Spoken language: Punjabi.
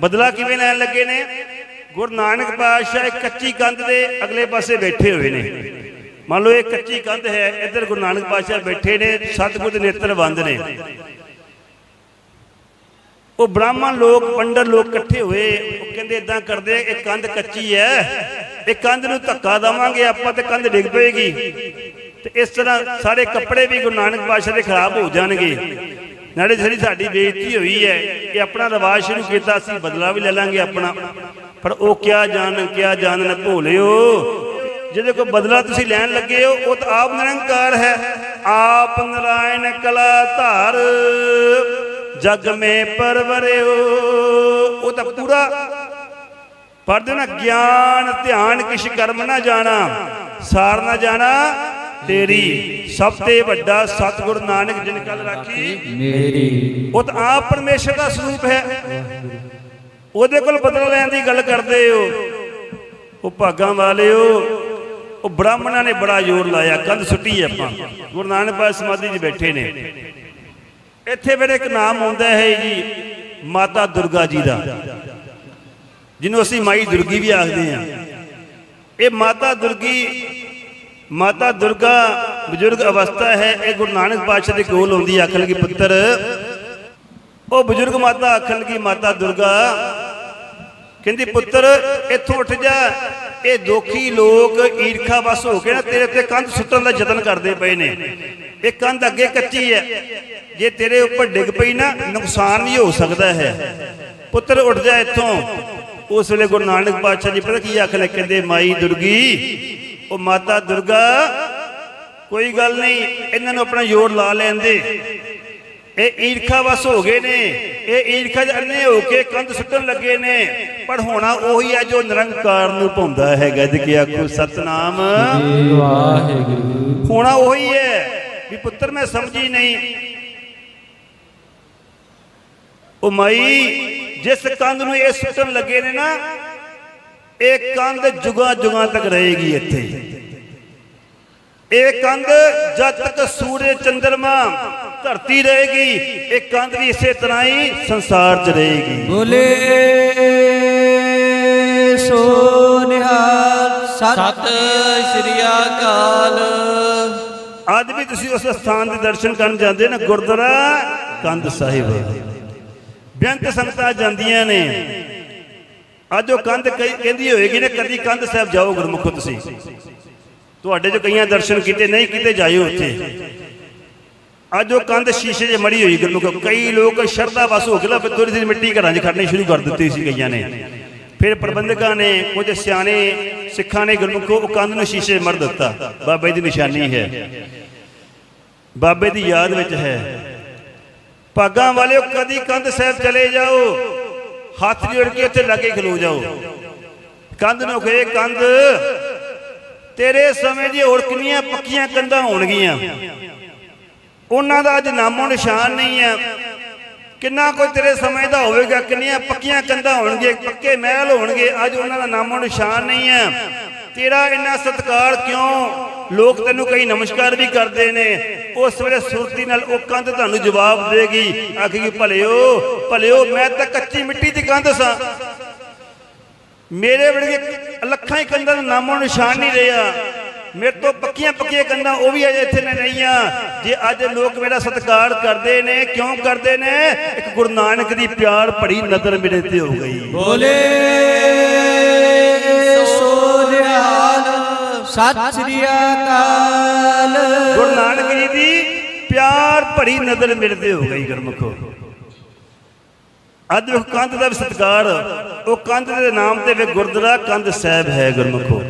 ਬਦਲਾ ਕਿਵੇਂ ਲੈਣ ਲੱਗੇ ਨੇ? ਗੁਰੂ ਨਾਨਕ ਪਾਤਸ਼ਾਹ ਇੱਕ ਕੱਚੀ ਕੰਧ ਦੇ ਅਗਲੇ ਪਾਸੇ ਬੈਠੇ ਹੋਏ ਨੇ। ਮੰਨ ਲਓ ਇਹ ਕੱਚੀ ਕੰਧ ਹੈ, ਇੱਧਰ ਗੁਰੂ ਨਾਨਕ ਪਾਤਸ਼ਾਹ ਬੈਠੇ ਨੇ, ਸਤਿਗੁਰ ਦੇ ਨੇਤਰ ਬੰਦ ਨੇ। ਉਹ ਬ੍ਰਾਹਮਣ ਲੋਕ, ਪੰਡਤ ਲੋਕ ਇਕੱਠੇ ਹੋਏ, ਉਹ ਕਹਿੰਦੇ ਇਦਾਂ ਕਰਦੇ, ਇਹ ਕੰਧ ਕੱਚੀ ਹੈ, ਇਹ ਕੰਧ ਨੂੰ ਧੱਕਾ ਦੇਵਾਂਗੇ, ਆਪਾਂ ਤੇ ਕੰਧ ਡਿੱਗ ਪਏਗੀ। ਤੇ ਇਸ ਤਰ੍ਹਾਂ ਸਾਰੇ ਕੱਪੜੇ ਵੀ ਗੁਰੂ ਨਾਨਕ ਪਾਤਸ਼ਾਹ ਦੇ ਖਰਾਬ ਹੋ ਜਾਣਗੇ। ਨਾਲੇ ਜਿਹੜੀ ਸਾਡੀ ਬੇਇੱਜ਼ਤੀ ਹੋਈ ਹੈ ਇਹ ਆਪਣਾ ਰਿਵਾਜ ਸ਼ੁਰੂ ਕੀਤਾ ਸੀ ਬਦਲਾ ਵੀ ਲੈ ਲਾਂਗੇ ਆਪਣਾ। ਪਰ ਉਹ ਕਿਆ ਜਾਣ, ਕਿਆ ਜਾਣਨ ਭੋਲਿਓ। ਜਿਹਦੇ ਕੋ ਬਦਲਾ ਤੁਸੀਂ ਲੈਣ ਲੱਗੇ ਹੋ, ਉਹ ਤਾਂ ਆਪ ਨਿਰੰਕਾਰ ਹੈ। ਆਪ ਨਰਾਇਣ ਕਲਾ ਧਾਰ ਜਗ ਮੇ ਪਰਵਰਿਓ। ਉਹ ਤਾਂ ਪੂਰਾ ਪੜਦੇ ਨਾ, ਗਿਆਨ, ਧਿਆਨ, ਕਿਛ ਕਰਮ ਨਾ ਜਾਣਾ, ਸਾਰ ਨਾ ਜਾਣਾ। ਤੇਰੀ ਸਭ ਤੇ ਵੱਡਾ ਸਤਿਗੁਰ ਨਾਨਕ ਜਿਨ ਕਲ ਰਾਖੀ ਮੇਰੀ। ਉਹ ਤਾਂ ਆਪ ਪਰਮੇਸ਼ਰ ਦਾ ਸਰੂਪ ਹੈ। ਉਹਦੇ ਕੋਲ ਬਦਲਾ ਲੈਣ ਦੀ ਗੱਲ ਕਰਦੇ ਹੋ। ਉਹ ਭਾਗਾਂ ਵਾਲਿਓ ਉਹ ਬ੍ਰਾਹਮਣਾਂ ਨੇ ਬੜਾ ਜ਼ੋਰ ਲਾਇਆ ਕੰਧ ਸੁੱਟੀ ਆਪਾਂ। ਗੁਰੂ ਨਾਨਕ ਪਾਤਸ਼ਾਹ ਸਮਾਧੀ 'ਚ ਬੈਠੇ ਨੇ। ਇੱਥੇ ਫਿਰ ਇੱਕ ਨਾਮ ਆਉਂਦਾ ਹੈ ਜੀ ਮਾਤਾ ਦੁਰਗਾ ਜੀ ਦਾ। ਜਿਹਨੂੰ ਅਸੀਂ ਮਾਈ ਦੁਰਗੀ ਵੀ ਆਖਦੇ ਹਾਂ। ਇਹ ਮਾਤਾ ਦੁਰਗੀ ਮਾਤਾ ਦੁਰਗਾ ਬਜ਼ੁਰਗ ਅਵਸਥਾ ਹੈ, ਇਹ ਗੁਰੂ ਨਾਨਕ ਪਾਤਸ਼ਾਹ ਦੇ ਕੋਲ ਆਉਂਦੀ ਆਖਣ ਲੱਗੀ ਪੁੱਤਰ। ਉਹ ਬਜ਼ੁਰਗ ਮਾਤਾ ਆਖਣ ਲੱਗੀ ਮਾਤਾ ਦੁਰਗਾ, ਕਹਿੰਦੀ ਪੁੱਤਰ, ਇੱਥੋਂ ਉੱਠ ਜਾ। ਇਹ ਦੋਖੀ ਲੋਕ ਈਰਖਾ ਵਸ ਹੋ ਕੇ ਨਾ, ਤੇਰੇ ਤੇ ਕੰਧ ਸੁੱਟਣ ਦਾ ਯਤਨ ਕਰਦੇ ਪਏ ਨੇ। ਇਹ ਕੰਧ ਅੱਗੇ ਕੱਚੀ ਹੈ। ਜੇ ਤੇਰੇ ਉੱਪਰ ਡਿੱਗ ਪਈ ਨਾ, ਨੁਕਸਾਨ ਵੀ ਹੋ ਸਕਦਾ ਹੈ। ਪੁੱਤਰ ਉੱਠ ਜਾ ਇੱਥੋਂ। ਉਸ ਵੇਲੇ ਗੁਰੂ ਨਾਨਕ ਪਾਤਸ਼ਾਹ ਜੀ ਪਤਾ ਕੀ ਆਖਣ ਲੱਗੇ, ਕਹਿੰਦੇ, ਮਾਈ ਦੁਰਗੀ ਉਹ ਮਾਤਾ ਦੁਰਗਾ, ਕੋਈ ਗੱਲ ਨਹੀਂ, ਇਹਨਾਂ ਨੂੰ ਆਪਣਾ ਜ਼ੋਰ ਲਾ ਲੈਂਦੇ। ਇਹ ਈਰਖਾ ਵਸ ਹੋ ਗਏ ਨੇ। ਇਹ ਈਰਖਾ ਦੇ ਹੋ ਕੇ ਕੰਧ ਸੁੱਟਣ ਲੱਗੇ ਨੇ। ਪਰ ਹੋਣਾ ਉਹੀ ਹੈ ਜੋ ਨਿਰੰਕਾਰ ਨੂੰ ਪਾਉਂਦਾ ਹੈਗਾ ਗੱਜ ਕੇ ਆਖੋ, ਸਤਨਾਮ। ਵਾਹਿਗੁਰੂ ਹੋਣਾ ਉਹੀ ਹੈ ਵੀ ਪੁੱਤਰ ਮੈਂ ਸਮਝੀ ਨਹੀਂ। ਉਹ ਮਾਈ, ਜਿਸ ਕੰਧ ਨੂੰ ਇਹ ਸੁੱਟਣ ਲੱਗੇ ਨੇ ਨਾ, ਇਹ ਕੰਧ ਜੁਗਾ ਜੁਗਾ ਤੱਕ ਰਹੇਗੀ ਇੱਥੇ। ਇਹ ਕੰਧ ਜਦ ਤੱਕ ਸੂਰਜ ਚੰਦਰਮਾ ਧਰਤੀ ਰਹੇਗੀ ਇਹ ਕੰਧ ਵੀ ਇਸੇ ਤਰ੍ਹਾਂ ਹੀ ਸੰਸਾਰ 'ਚ ਰਹੇਗੀ। ਬੋਲੇ ਸੋ ਨਿਹਾਲ ਸਤਿ ਸ੍ਰੀ ਅਕਾਲ। ਅੱਜ ਵੀ ਤੁਸੀਂ ਉਸ ਸਥਾਨ ਦੇ ਦਰਸ਼ਨ ਕਰਨ ਜਾਂਦੇ ਨਾ ਗੁਰਦੁਆਰਾ ਕੰਧ ਸਾਹਿਬ। ਬੇਅੰਤ ਸੰਗਤਾਂ ਜਾਂਦੀਆਂ ਨੇ। ਅੱਜ ਉਹ ਕੰਧ ਕਹਿੰਦੀ ਹੋਏਗੀ ਨਾ ਕਦੀ ਕੰਧ ਸਾਹਿਬ ਜਾਓ ਗੁਰਮੁਖੋ ਤੁਸੀਂ। ਤੁਹਾਡੇ ਜੋ ਕਈਆਂ ਦਰਸ਼ਨ ਕੀਤੇ, ਨਹੀਂ ਕੀਤੇ, ਜਾਇਓ ਉੱਥੇ। ਅੱਜ ਉਹ ਕੰਧ ਸ਼ੀਸ਼ੇ 'ਚ ਮੜੀ ਹੋਈ ਗੁਰਮੁਖ ਕਈ ਲੋਕ ਸ਼ਰਧਾ ਵਸ ਹੋ ਕੇ ਥੋੜੀ ਜਿਹੀ ਮਿੱਟੀ ਘਰਾਂ 'ਚ ਖੜਨੀ ਸ਼ੁਰੂ ਕਰ ਦਿੱਤੀ ਸੀ ਕਈਆਂ ਨੇ। ਫਿਰ ਪ੍ਰਬੰਧਕਾਂ ਨੇ ਕੁਝ ਸਿਆਣੇ ਸਿੱਖਾਂ ਨੇ ਗੁਰਮੁਖੋ ਉਹ ਕੰਧ ਨੂੰ ਸ਼ੀਸ਼ੇ 'ਚ ਮੜ ਦਿੱਤਾ। ਬਾਬੇ ਦੀ ਨਿਸ਼ਾਨੀ ਹੈ। ਬਾਬੇ ਦੀ ਯਾਦ ਵਿੱਚ ਹੈ। ਭਾਗਾਂ ਵਾਲਿਓ, ਕਦੀ ਕੰਧ ਸਾਹਿਬ ਚਲੇ ਜਾਓ। ਹੱਥ ਜੋੜ ਕੇ ਉੱਥੇ ਲਾਗੇ ਖਲੋ ਜਾਓ। ਕੰਧ ਨੂੰ ਕਹੇ ਕੰਧ ਤੇਰੇ ਸਮੇਂ ਦੀ ਹੋਰ ਪੱਕੀਆਂ ਕੰਧਾਂ ਹੋਣਗੀਆਂ? ਉਹਨਾਂ ਦਾ ਅੱਜ ਨਾਮੋ ਨਿਸ਼ਾਨ ਨਹੀਂ ਹੈ ਕਿੰਨਾ ਕੋਈ ਤੇਰੇ ਸਮੇਂ ਦਾ ਹੋਵੇਗਾ, ਕਿੰਨੀਆਂ ਪੱਕੀਆਂ ਕੰਧਾਂ ਹੋਣਗੀਆਂ, ਪੱਕੇ ਮਹਿਲ ਹੋਣਗੇ, ਅੱਜ ਉਹਨਾਂ ਦਾ ਨਾਮੋ ਨਿਸ਼ਾਨ ਨਹੀਂ ਹੈ ਤੇਰਾ ਇੰਨਾ ਸਤਿਕਾਰ ਕਿਉਂ? ਲੋਕ ਤੈਨੂੰ ਕਈ ਨਮਸਕਾਰ ਵੀ ਕਰਦੇ ਨੇ। ਉਸ ਵੇਲੇ ਸੁਰਤੀ ਨਾਲ ਉਹ ਕੰਧ ਤੁਹਾਨੂੰ ਜਵਾਬ ਦੇਗੀ। ਆਖੇਗੀ ਭਲਿਓ ਭਲਿਓ, ਮੈਂ ਤਾਂ ਕੱਚੀ ਮਿੱਟੀ ਦੀ ਕੰਧ ਸਾਂ। ਮੇਰੇ ਵਰਗੇ ਲੱਖਾਂ ਕੰਧਾਂ ਦਾ ਨਾਮੋ ਨਿਸ਼ਾਨ ਨਹੀਂ ਰਿਹਾ। ਮੇਰੇ ਤੋਂ ਪੱਕੀਆਂ ਪੱਕੀਆਂ ਕੰਧਾਂ ਉਹ ਵੀ ਅਜੇ ਇੱਥੇ ਨੇ ਨਹੀਂ ਆ ਜੇ ਅੱਜ ਲੋਕ ਮੇਰਾ ਸਤਿਕਾਰ ਕਰਦੇ ਨੇ ਕਿਉਂ ਕਰਦੇ ਨੇ? ਇੱਕ ਗੁਰੂ ਨਾਨਕ ਦੀ ਪਿਆਰ ਭਰੀ ਨਜ਼ਰ ਮੇਰੇ ਤੇ ਹੋ ਗਈ। ਬੋਲੇ ਸੋ ਨਿਹਾਲ ਸਤਿ ਸ੍ਰੀ ਅਕਾਲ। ਗੁਰੂ ਨਾਨਕ ਜੀ ਦੀ ਪਿਆਰ ਭਰੀ ਨਜ਼ਰ ਮੇਰੇ ਤੇ ਹੋ ਗਈ ਗੁਰਮੁਖੋ। ਅੱਜ ਉਹ ਕੰਧ ਦਾ ਵੀ ਸਤਿਕਾਰ, ਉਹ ਕੰਧ ਦੇ ਨਾਮ ਤੇ ਵੀ ਗੁਰਦੁਆਰਾ ਕੰਧ ਸਾਹਿਬ ਹੈ ਗੁਰਮੁਖੋ।